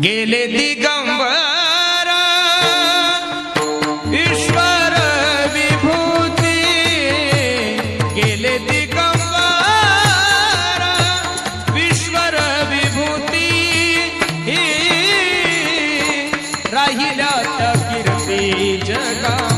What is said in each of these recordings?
गेले दिगंबर ईश्वर विभूती. गेले दिगंबर ईश्वर विभूती. ही राहिल्या कीर्ती जगा.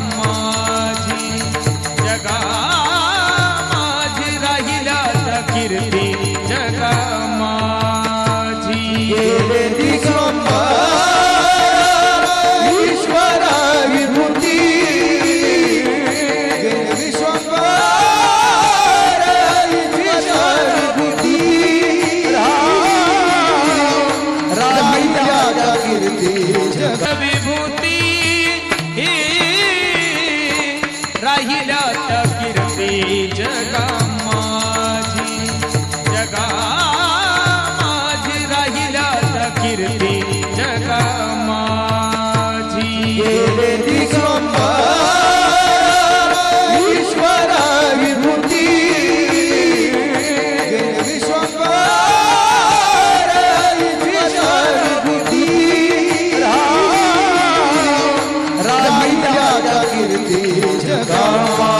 विभूति जग। विभूति जगा। की जगा